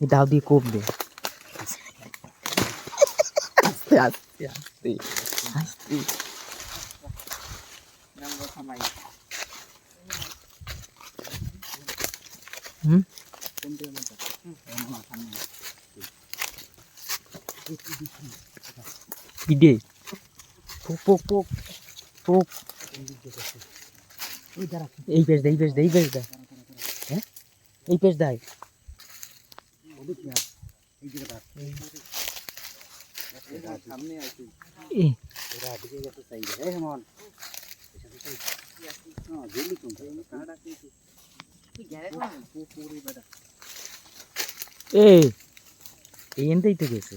দাও দিয়ে কোপ দে আস্তে আস্তে আস্তে আস্তে হুম কি দে পোক পোক পোক পোক এই পেজ দে এই পেজ দে এই পেজ দে হ্যাঁ? এই পেজ দেয়। এ এ এইখানটাই তো গেছে।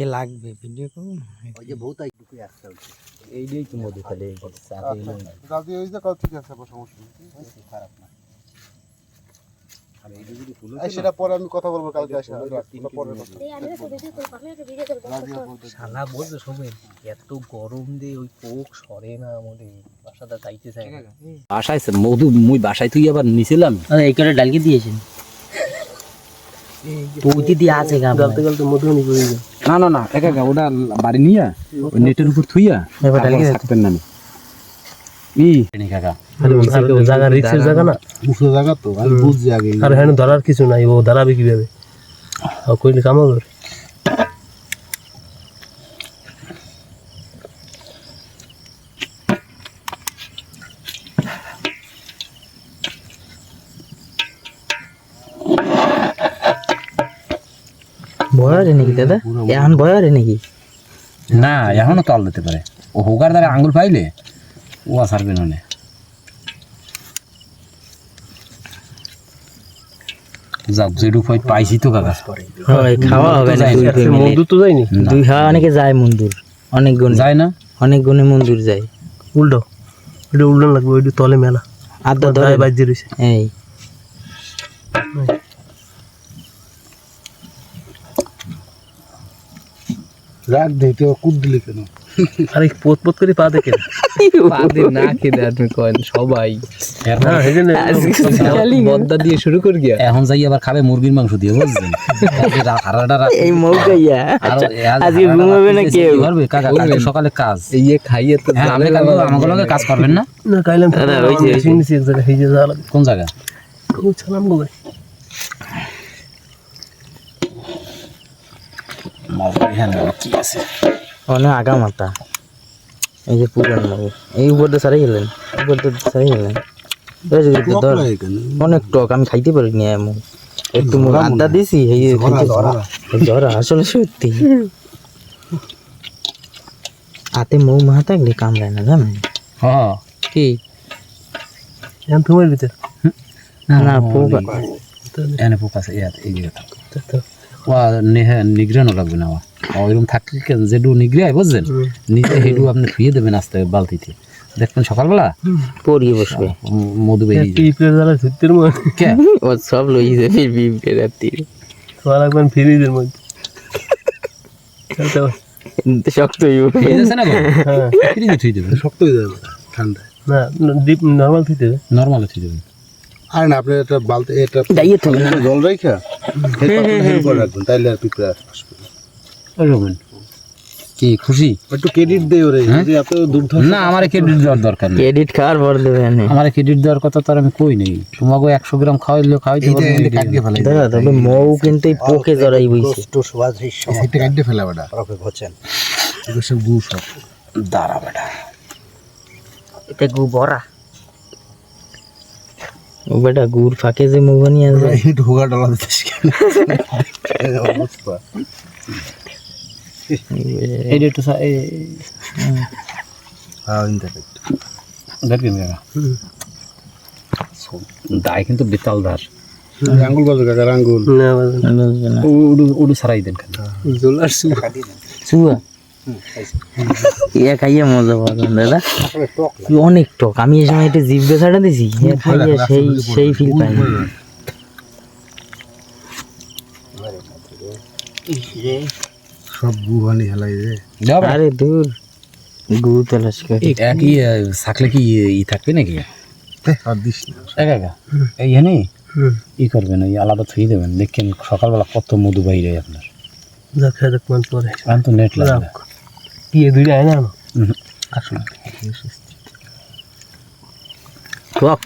এ লাগবে ভিডিও করুন। ওই যে বহুত আসছে তো মধু খালি দাদি ওই যে কল ঠিক আছে কোনো সমস্যা নেই। খারাপ না। এই এই সেটা পরে আমি কথা বলব কালকে আসে এই বলবে। এত গরম দিয়ে ওই পোক সরে না আমাদের বাসাটা যাইতে চায় না। বাসায় মধু মুই বাসায় তুই আবার নিছিলাম। এই করে ডালকে দিয়েছেন। তো ওইটি আছে গা গলতে গলতে মধু নি না না না একা একা ওটা বাড়ি নিয়া ওই নেটের উপর থুইয়া এবার ডালকে থাকতেন না ই কাকা। জায়গা রিক্সের জায়গা না? উঠে জায়গা তো আমি বুঝছি আগে। আর হ্যাঁ ধরার কিছু নাই ও দাঁড়াবে কীভাবে? কইলে কামা বয়ারে নাকি দাদা? এখন বয়ারে নাকি? না এখনও তল দিতে পারে। ও হোগার দ্বারা আঙ্গুল পাইলে ও আসারবে ননে যাক পাইছি তো কাকা। হয় খাওয়া হবে না মিলে। তো যায়নি? দুই হাওয়া অনেকে যায় মন্দুর। অনেক গুণ। যায় না? অনেক গুণে মন্দুর যায়। উল্টো। উল্টান লাগবে ওইটা তলে মেলা। আদা ধরে। ধরে বাজ্যে রয়েছে। এই। রাগ দিতে কুদ দিলি কেন আরে পোত পোত করে পা দেখে না খেতে আপনি কয়েন সবাই হ্যাঁ বদ্দা দিয়ে শুরু করে গিয়া এখন যাই আবার খাবে মুরগির মাংস দিয়ে বুঝছেন হারাটা এই মৌকাইয়া আজকে ঘুমাবে না করবে কাকা কালকে সকালে কাজ ইয়ে খাইয়ে তো হ্যাঁ আপনি কালকে আমাকে লগে কাজ করবেন না না কাইলাম দাদা, ওই যে- এক জায়গায় হেজে যাওয়া কোন জায়গা ছালাম গো ভাই এখানে কি আছে? অনেক আগা মাথা। এই যে পুরান লাগে এই উপর দিয়ে সারাই গেলেন উপর দিয়ে সারাই গেলেন। বেশ কিন্তু ধর অনেক টক আমি খাইতে পারিনি এমন। একটু আড্ডা দিছি এই খাইতে জ্বর আসলে সত্যি। হাতে মৌ মা থাকলে কামড়ায় না জানেন? হ্যাঁ। কি? তোমার ভিতর। না না পোকা এনে পোক আছে ইয়াত এই জায়গাটা ওয়া নেহে লাগবে না ওইরকম থাকলে কেন? যেটু নিগড়ায় বুঝছেন? নিজে হেডু আপনি ধুয়ে দেবেন আস্তে বালতিতে। দেখবেন সকালবেলা পরিয়ে বসবে। মধু বেরিয়ে যাবে। টিপের দ্বারা ধরতের মধ্যে। কে? ও সব লই যাবে বিপকে রাত্রি। খাওয়া লাগবেন ফ্রিজের মধ্যে। শক্ত হইব এই যাচ্ছে না হ্যাঁ। ফ্রিজে থুই দেবেন শক্ত হয়ে যাবে ঠান্ডা না ডিপ নর্মাল থিতে হবে নর্মালে থুই দেবেন। আর না আপনি এটা বালতি এটা জল রাখা রাখবেন তাইলে আর পিঁপড়ে আসবে। ওইরকম কি খুশি? একটু ক্রেডিট দেই ওরে হ্যাঁ? যে এত দুর্ধ না আমার ক্রেডিট দেওয়ার দরকার নেই। ক্রেডিট খাওয়ার পর আমার ক্রেডিট দেওয়ার কথা তো আর আমি কই নেই। তোমাকে একশো গ্রাম খাওয়াইলে খাওয়াইতে পারব ফেলাই দাদা তবে মৌ কিন্তু পোকে জড়াই বইছে। এটা কাটিয়ে ফেলা বেটা। এগুলো সব গু সব দাঁড়া বেটা। এটা গু বড়া। ও বেটা গুড় ফাঁকে যে মৌ বানিয়ে আছে একটু হোগা ডলা অবস্থা। এই যে একটু দেখবেন দায় কিন্তু বেতাল ধার আঙ্গুল কাকার উডু সারাই দেন চুয়া ইয়া খাইয়ে মজা পাবেন দাদা অনেক টক আমি এই সময় একটা জিভ বেসাটা দিছি ইয়া খাইয়ে সেই সেই ফিল পাই সব গু হানি হেলাই রে। আরে দূর। গু তলাশ করে। একই থাকলে কি ই থাকবে নাকি? হে, আর দিস না। একা একা? এইখানে ই করবেন ওই আলাদা থুই দেবেন। দেখেন সকালবেলা কত মধু বাইরে আপনার। যা খেয়ে দেখ পরে এখন তো নেট লাগবে। কি এ দুইটা আয় না। টক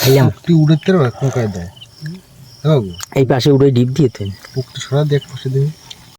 খাইলাম। তুই উড়ে তেরো কোকায় দেয় এই পাশে উড়ে ডিপ দিয়ে তো। পুকটি সরা দেখ পাশে দেখি